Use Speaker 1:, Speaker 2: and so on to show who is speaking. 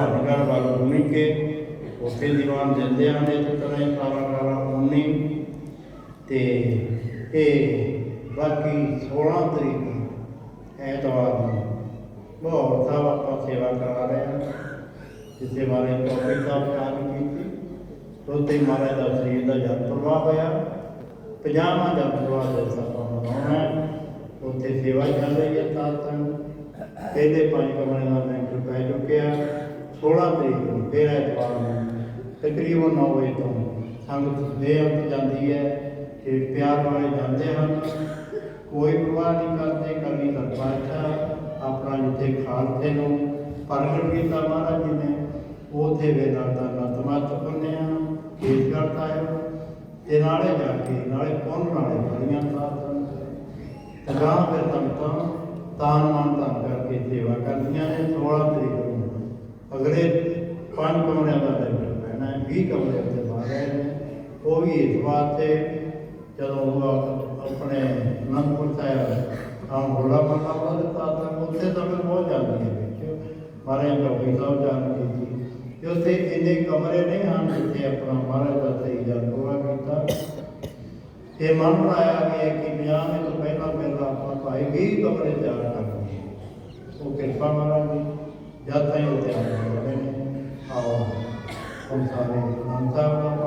Speaker 1: ਭਾਨੀਗੜ੍ਹ ਵੱਲ ਘੁੰਮੀ ਕੇ ਉੱਥੇ ਦੀਵਾਨ ਦਿੰਦੇ ਹਨ ਇਸ ਤਰ੍ਹਾਂ ਹੀ ਕਾਲਾ ਕਾਲਾ ਉਨੀ ਤੇ ਇਹ ਬਾਕੀ 16 ਤਰੀਕ ਐਤਵਾਰ ਨੂੰ ਬਹੁਤ ਸਾਹਿਬ ਆਪਾਂ ਸੇਵਾ ਕਰਾ ਰਹੇ ਹਾਂ। ਜਿਸੇ ਬਾਰੇ ਚੌਕੀ ਸਾਹਿਬ ਚਾਲੂ ਕੀਤੀ, ਉੱਥੇ ਮਹਾਰਾਜ ਦਾ ਸਰੀਰ ਦਾ ਜਲ ਪ੍ਰਵਾਹ ਹੋਇਆ। ਪੰਜਾਹਾਂ ਦਾ ਪ੍ਰਵਾਹ ਦਾ ਆਪਾਂ ਮਨਾਉਣਾ ਹੈ। ਉੱਥੇ ਸੇਵਾ ਚੱਲ ਰਹੀ ਹੈ ਤਾਂ ਤੱਕ ਪਹਿਲੇ ਪੰਜ ਕਮਰੇ ਦਾ ਲੈਂਟਰ ਪੈ ਚੁੱਕਿਆ। 16 ਤਰੀਕ ਨੂੰ ਫਿਰ ਐਤਵਾਰ ਨੂੰ, ਤਕਰੀਬਨ 9 ਵਜੇ ਤੋਂ ਸੰਗਤ ਦੇ ਅੰਤ ਜਾਂਦੀ ਹੈ ਤੇ ਪਿਆਰ ਵਾਲੇ ਜਾਂਦੇ ਹਨ। ਕੋਈ ਪ੍ਰਵਾਹ ਨਹੀਂ ਕਰਦੇ, ਕਵੀ ਸਰਪੰਚ ਆਪਣਾ ਜਿੱਥੇ ਖਾਲਸੇ ਨੂੰ ਪ੍ਰਗਟ ਕੀਤਾ ਮਹਾਰਾਜ ਜੀ ਨੇ, ਉਥੇ ਵੇਲਾ ਦਾ ਨਤਮਸਤਕ ਹੁੰਦੇ ਆ, ਕੇਸ ਕਰਤਾ ਹੈ। ਤੇ ਨਾਲੇ ਜਾ ਕੇ, ਨਾਲੇ ਪੁੰਨ ਨਾਲੇ ਬੜੀਆਂ ਸਾਧਨ ਤਗਾ ਫਿਰ ਸੰਗਤਾਂ ਤਾਨ ਮਾਨ ਧੰਨ ਕਰਕੇ ਸੇਵਾ ਕਰਦੀਆਂ ਨੇ 16 ਤਰੀਕ ਅਗਲੇ ਪੰਜ ਕਮਰਿਆਂ ਦਾ ਲੈਂਟਰ ਪੈਣਾ ਹੈ 20 ਕਮਰੇ ਉੱਤੇ ਬਣ ਰਹੇ ਨੇ ਉਹ ਵੀ ਇਸ ਵਾਸਤੇ ਜਦੋਂ ਆਪਣੇ ਅਨੰਦਪੁਰ ਸਾਹਿਬ ਆਮ ਹੋਲਾ ਮਹੱਲਾ ਵਾਲਾ ਤਾਂ ਉੱਥੇ ਤਾਂ ਫਿਰ ਬਹੁਤ ਜਾਂਦੀ ਹੈ ਵਿੱਚ ਮਾਰੇ ਚੌਕੀ ਸਾਹਿਬ ਜਾਣ ਕੀਤੀ ਤੇ ਉੱਥੇ ਇੰਨੇ ਕਮਰੇ ਨਹੀਂ ਹਨ ਜਿੱਥੇ ਆਪਣਾ ਮਹਾਰਾਜ ਦਾ ਸਹੀ ਜਨਮਵਾ ਕੀਤਾ। ਇਹ ਮਨ ਬਣਾਇਆ ਆਇਆ ਵੀ ਇਹ ਕਿ ਵਿਆਹ ਦੇ ਤੋਂ ਪਹਿਲਾਂ ਮੇਰਾ ਆਪਾਂ ਭਾਈ 20 ਕਮਰੇ ਤਿਆਰ ਕਰ ਉਹ ਕਿਰਪਾ ਮਹਾਰਾਜ ਦੀ, ਜਦ ਤਾਈਂ ਉਹ ਤਿਆਰ 本当は。